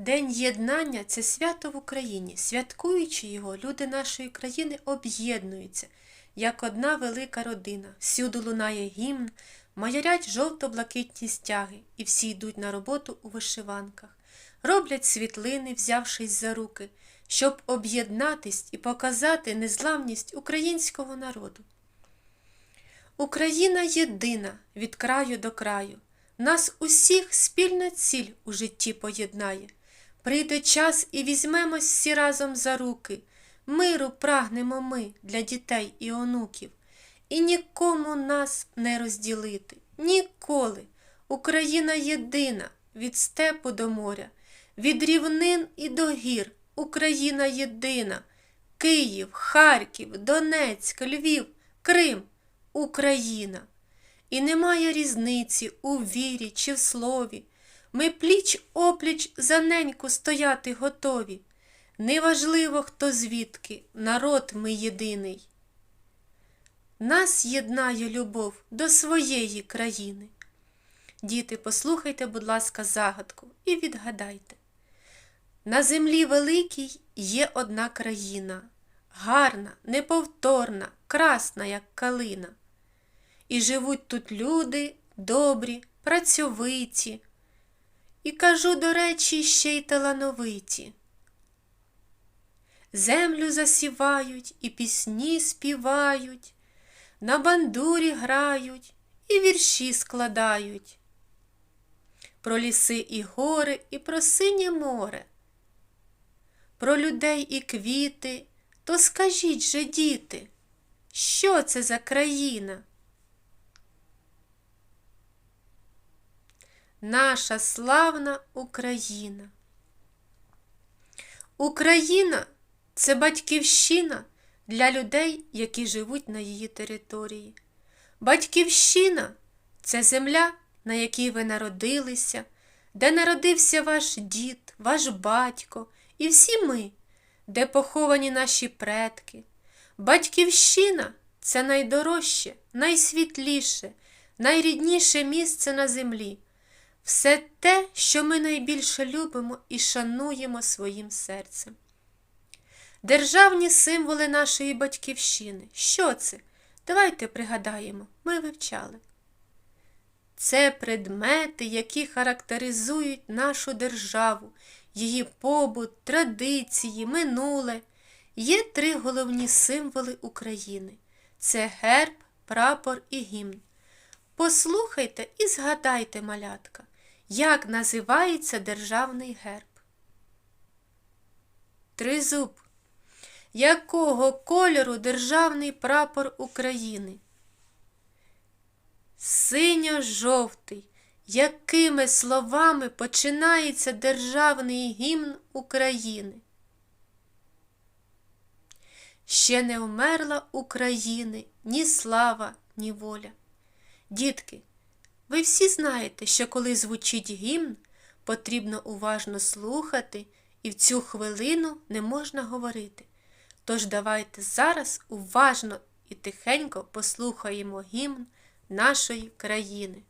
День єднання це свято в Україні. Святкуючи його, люди нашої країни об'єднуються, як одна велика родина. Всюди лунає гімн, майорять жовто-блакитні стяги, і всі йдуть на роботу у вишиванках, роблять світлини, взявшись за руки, щоб об'єднатись і показати незламність українського народу. Україна єдина від краю до краю. Нас усіх спільна ціль у житті поєднає. Прийде час і візьмемось всі разом за руки. Миру прагнемо ми для дітей і онуків. І нікому нас не розділити. Ніколи. Україна єдина від степу до моря, від рівнин і до гір. Україна єдина. Київ, Харків, Донецьк, Львів, Крим. Україна. І немає різниці у вірі чи в слові. Ми пліч опліч за неньку стояти готові. Неважливо, хто звідки, народ ми єдиний. Нас єднає любов до своєї країни. Діти, послухайте, будь ласка, загадку і відгадайте. На землі великій є одна країна, гарна, неповторна, красна, як калина. І живуть тут люди добрі, працьовиті. І кажу, до речі, ще й талановиті. Землю засівають і пісні співають, на бандурі грають і вірші складають. Про ліси і гори, і про синє море, про людей і квіти, то скажіть же, діти, що це за країна? Наша славна Україна. Україна це батьківщина для людей, які живуть на її території. Батьківщина це земля, на якій ви народилися, де народився ваш дід, ваш батько і всі ми, де поховані наші предки. Батьківщина це найдорожче, найсвітліше, найрідніше місце на землі все те, що ми найбільше любимо і шануємо своїм серцем. Державні символи нашої батьківщини. Що це? Давайте пригадаємо, ми вивчали. Це предмети, які характеризують нашу державу, її побут, традиції, минуле. Є три головні символи України це герб, прапор і гімн. Послухайте і згадайте, малятка, як називається державний герб? Тризуб. Якого кольору державний прапор України? Синьо-жовтий. Якими словами починається державний гімн України? Ще не вмерла України ні слава, ні воля. Дітки, ви всі знаєте, що коли звучить гімн, потрібно уважно слухати і в цю хвилину не можна говорити. Тож давайте зараз уважно і тихенько послухаємо гімн нашої країни.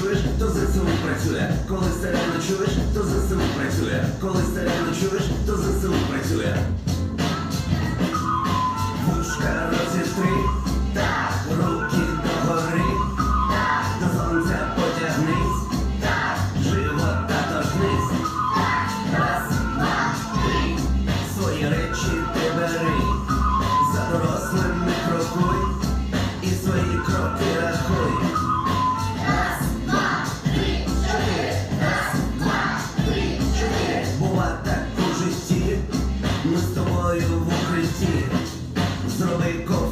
чуєш, то ЗСУ працює. Коли серйозно чуєш, то за ЗСУ працює. Коли серйозно чуєш, то за ЗСУ працює. Тобою в укритті. Зроби ковток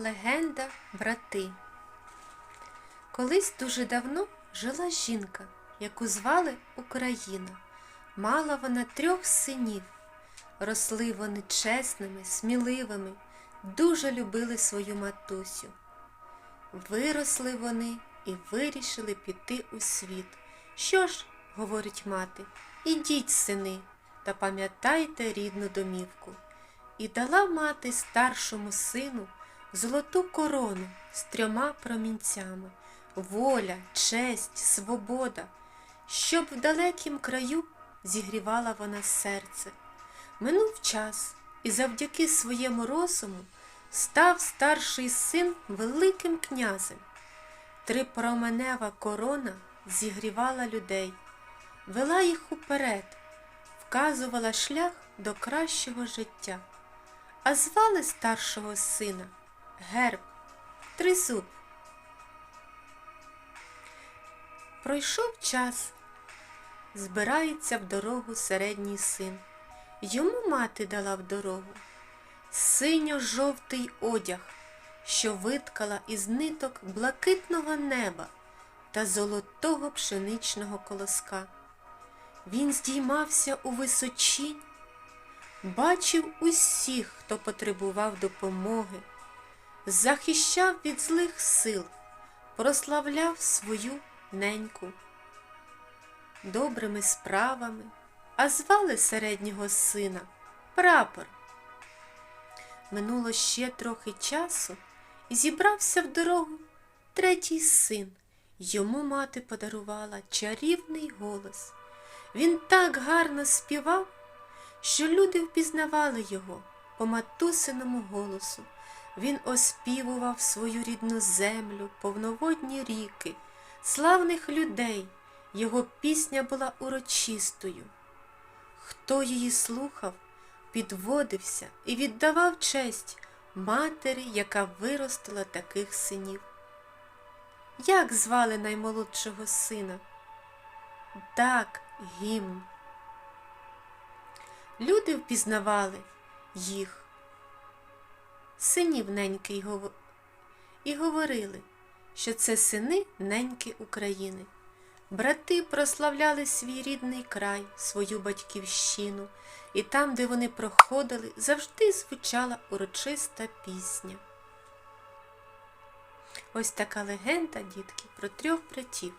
Легенда брати. Колись дуже давно жила жінка, яку звали Україна. Мала вона трьох синів. Росли вони чесними, сміливими, дуже любили свою матусю. Виросли вони і вирішили піти у світ. Що ж, говорить мати, ідіть, сини, та пам'ятайте рідну домівку. І дала мати старшому сину золоту корону з трьома промінцями воля, честь, свобода, щоб в далекім краю зігрівала вона серце. Минув час, і завдяки своєму розуму став старший син великим князем. Трипроменева корона зігрівала людей, вела їх уперед, вказувала шлях до кращого життя. А звали старшого сина Герб Тризуб. Пройшов час, збирається в дорогу середній син. Йому мати дала в дорогу синьо-жовтий одяг, що виткала із ниток блакитного неба та золотого пшеничного колоска. Він здіймався у височінь, бачив усіх, хто потребував допомоги, захищав від злих сил, прославляв свою неньку добрими справами, а звали середнього сина прапор. Минуло ще трохи часу, і зібрався в дорогу третій син. Йому мати подарувала чарівний голос. Він так гарно співав, що люди впізнавали його по матусиному голосу. Він оспівував свою рідну землю, повноводні ріки, славних людей. Його пісня була урочистою. Хто її слухав, підводився і віддавав честь матері, яка виростила таких синів. Як звали наймолодшого сина? Так, гімн. Люди впізнавали їх, синів неньки й гово- і говорили, що це сини неньки України. Брати прославляли свій рідний край, свою батьківщину, і там, де вони проходили, завжди звучала урочиста пісня. Ось така легенда, дітки, про трьох братів.